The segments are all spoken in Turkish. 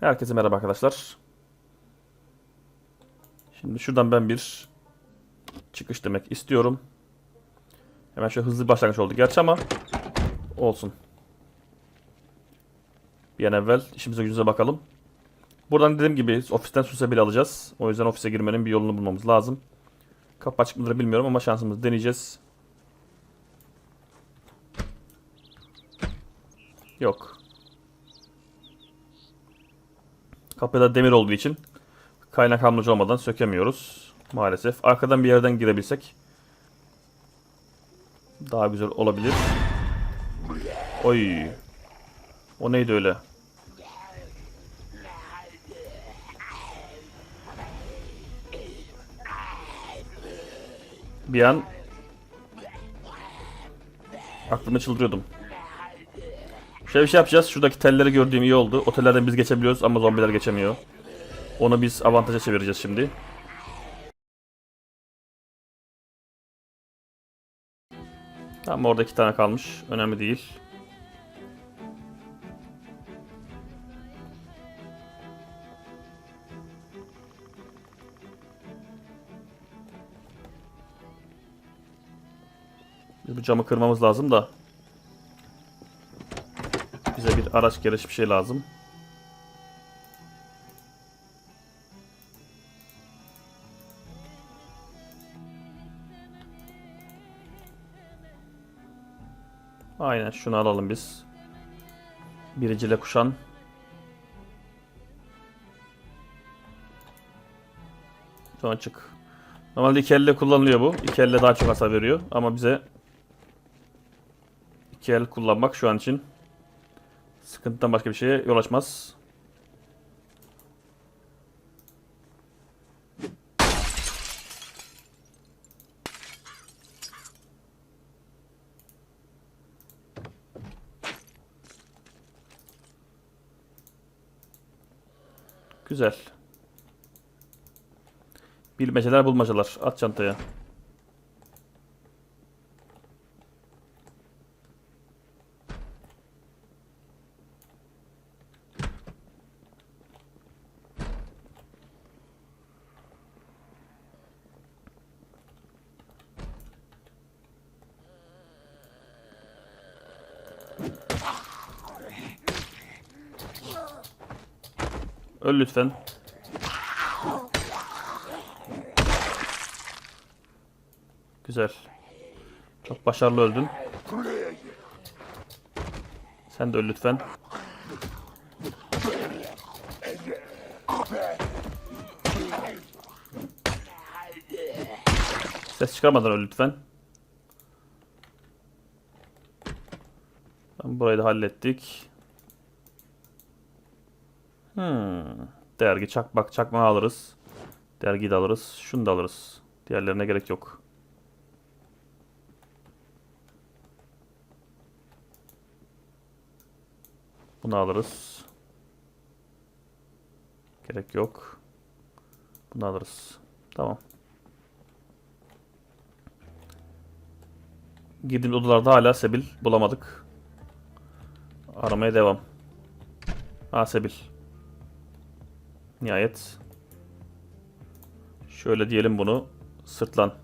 Herkese merhaba arkadaşlar. Şimdi şuradan ben bir çıkış demek istiyorum. Hemen şöyle hızlı başlangıç oldu gerçi ama olsun. Bir an evvel işimize gücümüze bakalım. Buradan dediğim gibi ofisten su bile alacağız. O yüzden ofise girmenin bir yolunu bulmamız lazım. Kapı açık mıdır bilmiyorum ama şansımızı deneyeceğiz. Yok. Kapıda demir olduğu için kaynak hamlucu olmadan sökemiyoruz. Maalesef. Arkadan bir yerden girebilsek daha güzel olabilir. Oy. O neydi öyle? Bir an aklımı çıldırıyordum. Şöyle bir şey yapacağız. Şuradaki telleri gördüğüm iyi oldu. O tellerden biz geçebiliyoruz ama zombiler geçemiyor. Onu biz avantaja çevireceğiz şimdi. Tamam orada iki tane kalmış. Önemli değil. Biz bu camı kırmamız lazım da. Araç gereç bir şey lazım. Aynen şunu alalım biz. Biricile kuşan. Sonra çık. Normalde iki elle kullanılıyor bu. İki elle daha çok hasar veriyor. Ama bize iki el kullanmak şu an için sıkıntıdan başka bir şeye yol açmaz. Güzel. Bilmeceler bulmacalar. At çantaya. Öl lütfen. Güzel. Çok başarılı öldün. Sen de öl lütfen. Ses çıkarmadan öl lütfen. Tamam, burayı da hallettik. Hmm. Dergi çak bak çakma alırız. Dergiyi de alırız. Şunu da alırız. Diğerlerine gerek yok. Bunu alırız. Gerek yok. Bunu alırız. Tamam. Girdiğimiz odalarda hala Sebil bulamadık. Aramaya devam. Ha Sebil. Nihayet. Şöyle diyelim bunu. Sırtlan.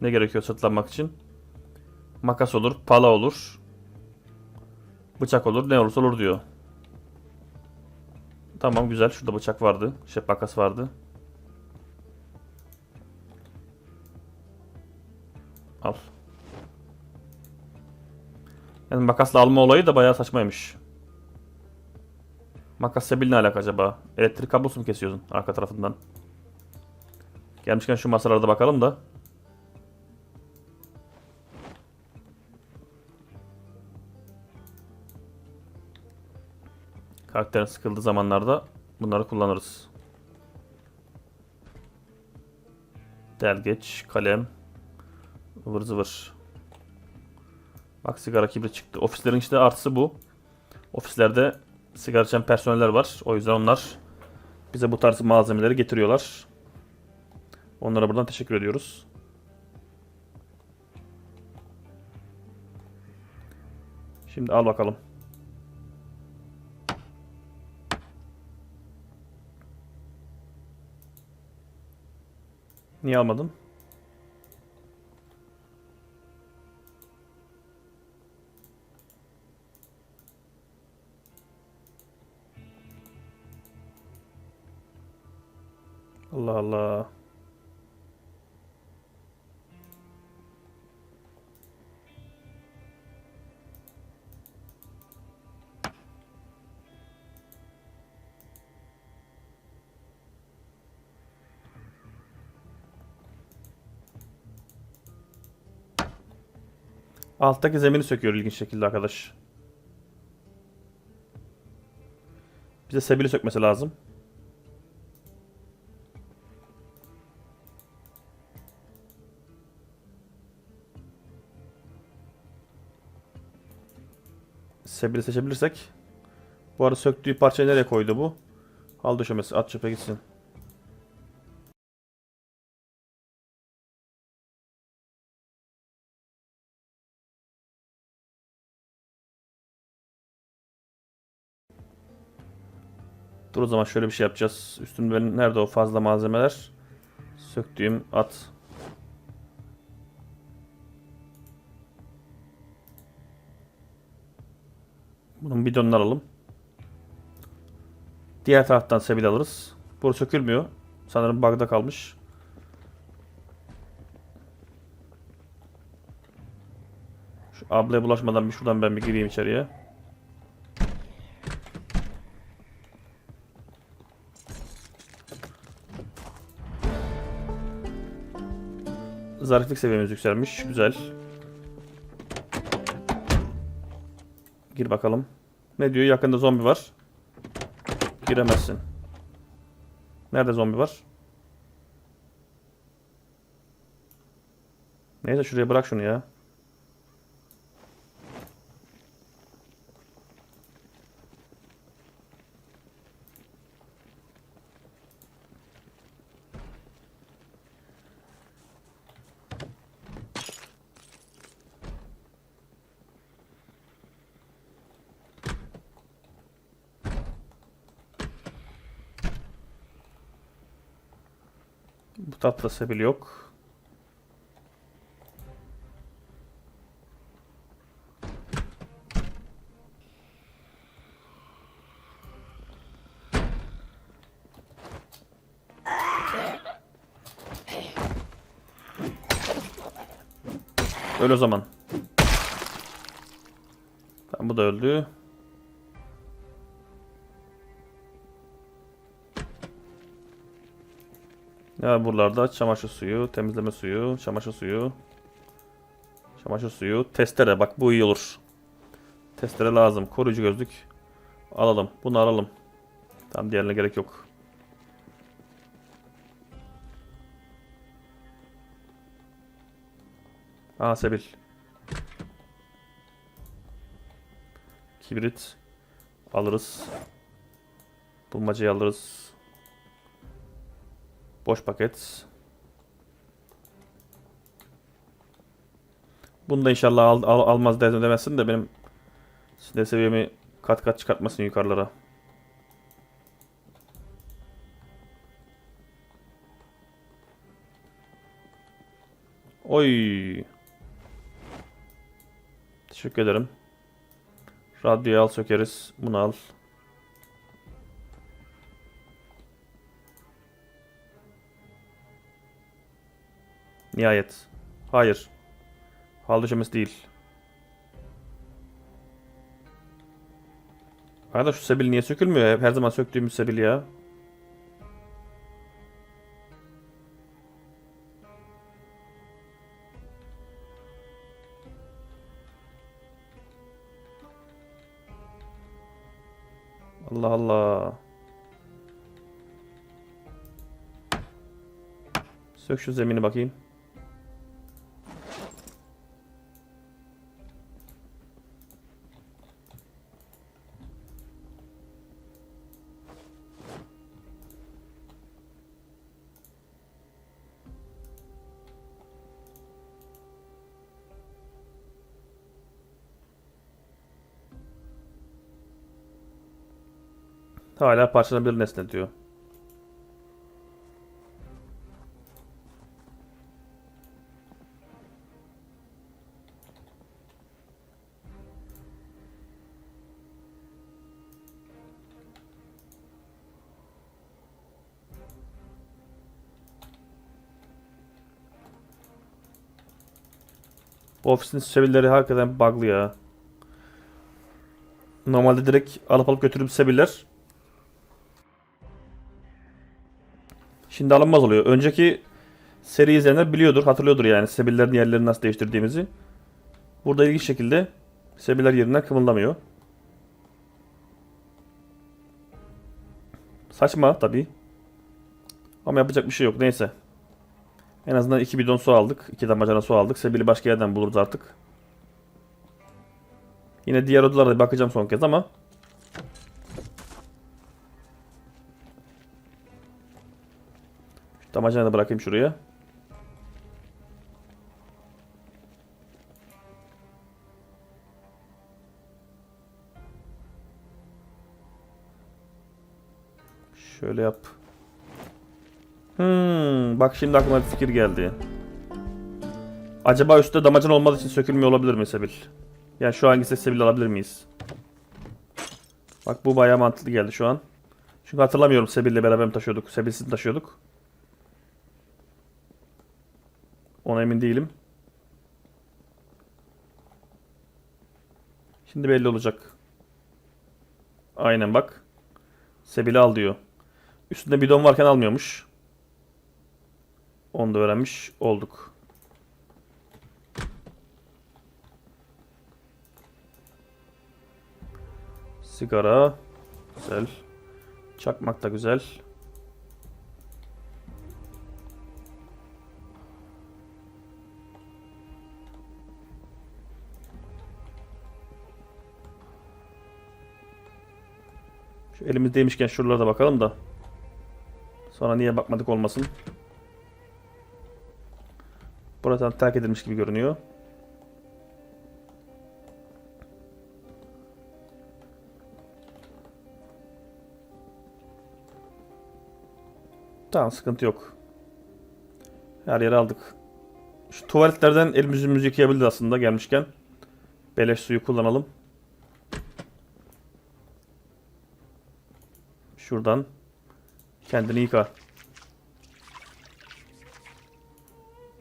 Ne gerekiyor sırtlanmak için? Makas olur, pala olur. Bıçak olur, ne olursa olur diyor. Tamam güzel. Şurada bıçak vardı. Şey makas vardı. Al. Yani makasla alma olayı da bayağı saçmaymış. Makas sebil ne alaka acaba? Elektrik kablosu mu kesiyorsun arka tarafından? Gelmişken şu masalarda bakalım da. Karakterin sıkıldığı zamanlarda bunları kullanırız. Delgeç, kalem, ıvır zıvır. Bak sigara kibrit çıktı. Ofislerin işte artısı bu. Ofislerde sigara içen personeller var. O yüzden onlar bize bu tarz malzemeleri getiriyorlar. Onlara buradan teşekkür ediyoruz. Şimdi al bakalım. Niye almadın? Alttaki zemini söküyor ilginç şekilde arkadaş. Bize sebili sökmesi lazım. Sebili seçebilirsek. Bu arada söktüğü parçayı nereye koydu bu? Al döşemesi at çöpe gitsin. Dur o zaman şöyle bir şey yapacağız. Üstümde nerede o fazla malzemeler? Söktüğüm at. Bunun bidonunu alalım. Diğer taraftan sebil alırız. Bu sökülmüyor. Sanırım bug'da kalmış. Şu ablaya bulaşmadan bir şuradan ben bir gireyim içeriye. Zariflik seviyemiz yükselmiş. Güzel. Gir bakalım. Ne diyor? Yakında zombi var. Giremezsin. Nerede zombi var? Neyse şuraya bırak şunu ya. Bu tatlı sebil yok. Öl o zaman. Tamam bu da öldü. Ya buralarda çamaşır suyu, temizleme suyu, çamaşır suyu. Çamaşır suyu, testere bak bu iyi olur. Testere lazım. Koruyucu gözlük alalım. Bunu alalım. Tam diğerine gerek yok. Aa Sebil. Kibrit alırız. Bulmacayı alırız. Boş paket. Bunu da inşallah al, al- almaz de- demezsin de benim sinir seviyemi kat kat çıkartmasın yukarılara. Oy. Teşekkür ederim. Radyoyu al sökeriz. Bunu al. Nihayet. Hayır. Hal değil. Arkadaş şu sebil niye sökülmüyor? Her zaman söktüğümüz sebil ya. Allah Allah. Sök şu zemini bakayım. Hala parçalanabilir nesne diyor. Bu ofisin sevilleri hakikaten bug'lı ya. Normalde direkt alıp alıp götürüp seviler. Şimdi alınmaz oluyor. Önceki seri izleyenler biliyordur, hatırlıyordur yani sebillerin yerlerini nasıl değiştirdiğimizi. Burada ilginç şekilde sebiller yerinden kımıldamıyor. Saçma tabii. Ama yapacak bir şey yok. Neyse. En azından iki bidon su aldık. iki damacana su aldık. Sebili başka yerden buluruz artık. Yine diğer odalara da bakacağım son kez ama. Şu damacanayı da bırakayım şuraya. Şöyle yap. Hmm, bak şimdi aklıma bir fikir geldi. Acaba üstte damacana olmadığı için sökülmüyor olabilir mi Sebil? Yani şu hangisi Sebil alabilir miyiz? Bak bu bayağı mantıklı geldi şu an. Çünkü hatırlamıyorum Sebil'le beraber mi taşıyorduk? Sebil'siz taşıyorduk? Ona emin değilim. Şimdi belli olacak. Aynen bak. Sebil'i al diyor. Üstünde bidon varken almıyormuş. Onu da öğrenmiş olduk. Sigara. Güzel. Çakmak da güzel. Şu elimizdeymişken şuralara da bakalım da. Sonra niye bakmadık olmasın. Buradan terk edilmiş gibi görünüyor. Tamam sıkıntı yok. Her yere aldık. Şu tuvaletlerden elimizi yüzümüzü yıkayabiliriz aslında gelmişken. Beleş suyu kullanalım. Şuradan kendini yıka.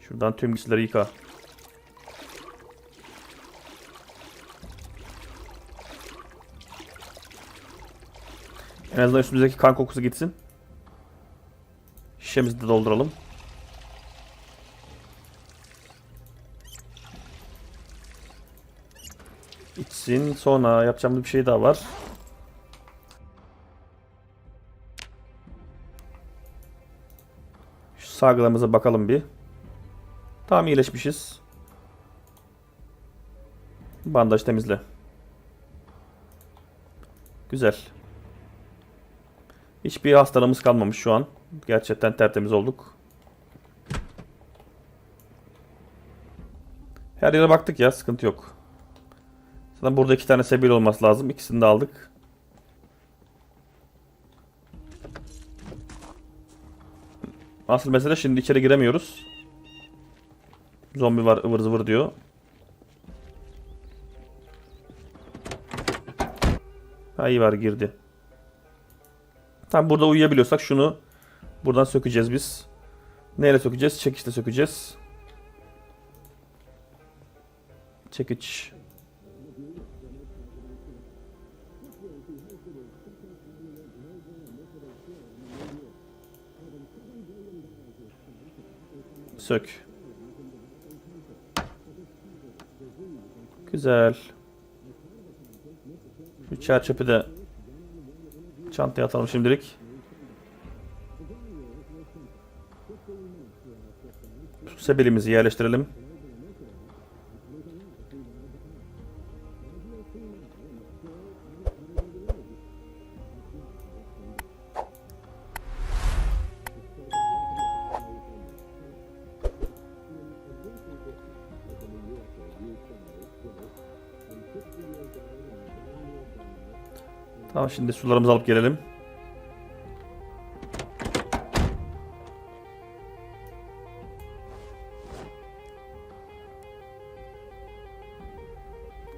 Şuradan tüm giysileri yıka. En azından üstümüzdeki kan kokusu gitsin. Şişemizi de dolduralım. İçsin. Sonra yapacağımız bir şey daha var. Sargılarımıza bakalım bir. Tamam iyileşmişiz. Bandaj temizle. Güzel. Hiçbir hastalığımız kalmamış şu an. Gerçekten tertemiz olduk. Her yere baktık ya sıkıntı yok. Zaten burada iki tane sebil olması lazım. İkisini de aldık. Asıl mesele şimdi içeri giremiyoruz. Zombi var ıvır zıvır diyor. Ha iyi var girdi. Tam burada uyuyabiliyorsak şunu buradan sökeceğiz biz. Neyle sökeceğiz? Çekişle sökeceğiz. Çekiç. Sök. Güzel. Şu çer çöpü de çantaya atalım şimdilik. Şu sebilimizi yerleştirelim. Tamam şimdi sularımızı alıp gelelim.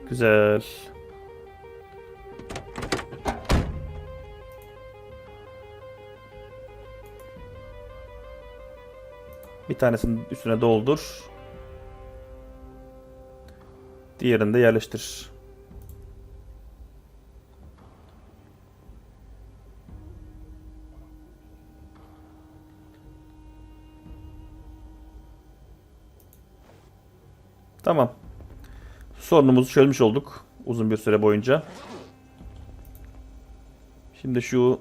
Güzel. Bir tanesinin üstüne doldur. Diğerini de yerleştir. Tamam. Sorunumuzu çözmüş olduk uzun bir süre boyunca. Şimdi şu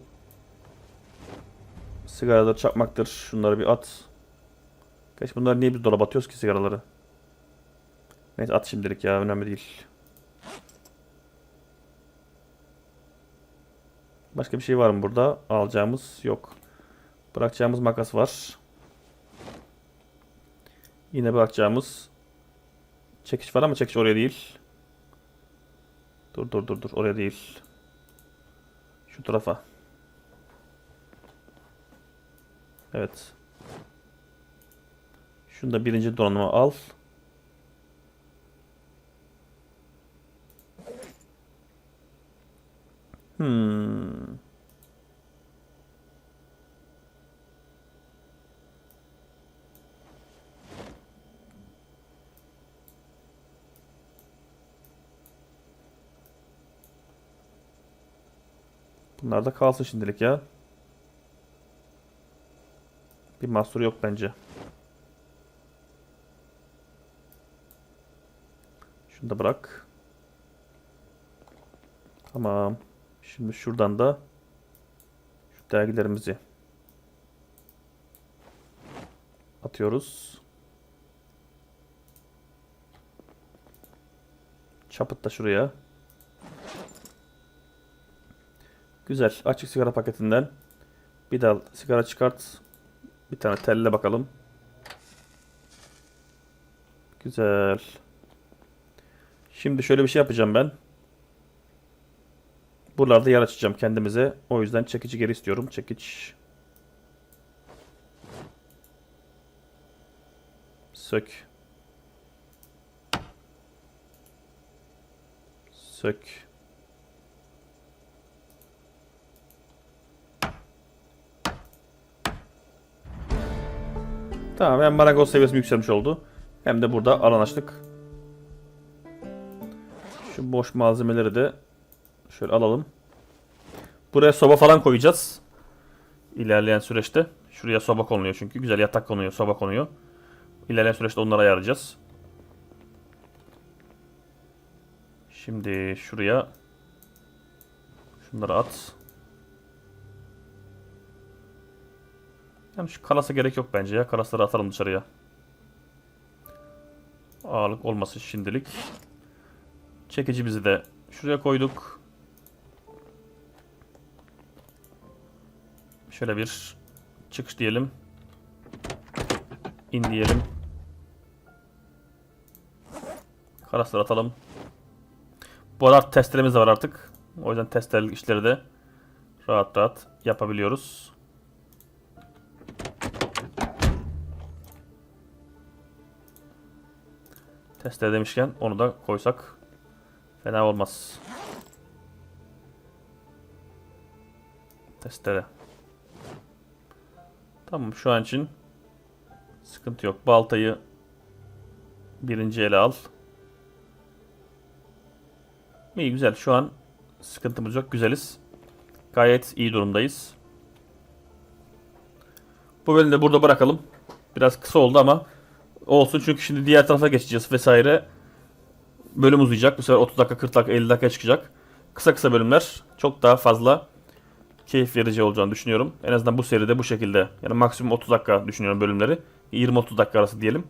sigaraları çakmaktır. Şunları bir at. Geç bunları niye biz dolaba atıyoruz ki sigaraları? Neyse at şimdilik ya önemli değil. Başka bir şey var mı burada? Alacağımız yok. Bırakacağımız makas var. Yine bırakacağımız çekiş var ama çekiş oraya değil. Dur dur dur dur oraya değil. Şu tarafa. Evet. Şunu da birinci donanıma al. Hmm. Bunlar da kalsın şimdilik ya. Bir mahsur yok bence. Şunu da bırak. Tamam. Şimdi şuradan da şu dergilerimizi atıyoruz. Çapıt da şuraya. Güzel. Açık sigara paketinden bir dal sigara çıkart. Bir tane telle bakalım. Güzel. Şimdi şöyle bir şey yapacağım ben. Buralarda yer açacağım kendimize. O yüzden çekici geri istiyorum. Çekiç. Sök. Sök. Tamam hem marangoz seviyesi yükselmiş oldu. Hem de burada alan açtık. Şu boş malzemeleri de şöyle alalım. Buraya soba falan koyacağız. İlerleyen süreçte. Şuraya soba konuyor çünkü. Güzel yatak konuyor, soba konuyor. İlerleyen süreçte onları ayarlayacağız. Şimdi şuraya şunları at. Yani şu kalasa gerek yok bence ya. Kalasları atalım dışarıya. Ağırlık olmasın şimdilik. Çekicimizi de şuraya koyduk. Şöyle bir çıkış diyelim. İn diyelim. Kalasları atalım. Bu arada testlerimiz de var artık. O yüzden testlerlik işleri de rahat rahat yapabiliyoruz. Testere demişken onu da koysak fena olmaz. Testere. Tamam şu an için sıkıntı yok. Baltayı birinci ele al. İyi güzel. Şu an sıkıntımız yok. Güzeliz. Gayet iyi durumdayız. Bu bölümde burada bırakalım. Biraz kısa oldu ama olsun çünkü şimdi diğer tarafa geçeceğiz vesaire. Bölüm uzayacak. Bu sefer 30 dakika, 40 dakika, 50 dakika çıkacak. Kısa kısa bölümler çok daha fazla keyif verici olacağını düşünüyorum. En azından bu seride bu şekilde. Yani maksimum 30 dakika düşünüyorum bölümleri. 20-30 dakika arası diyelim.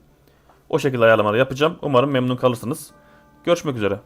O şekilde ayarlamaları yapacağım. Umarım memnun kalırsınız. Görüşmek üzere.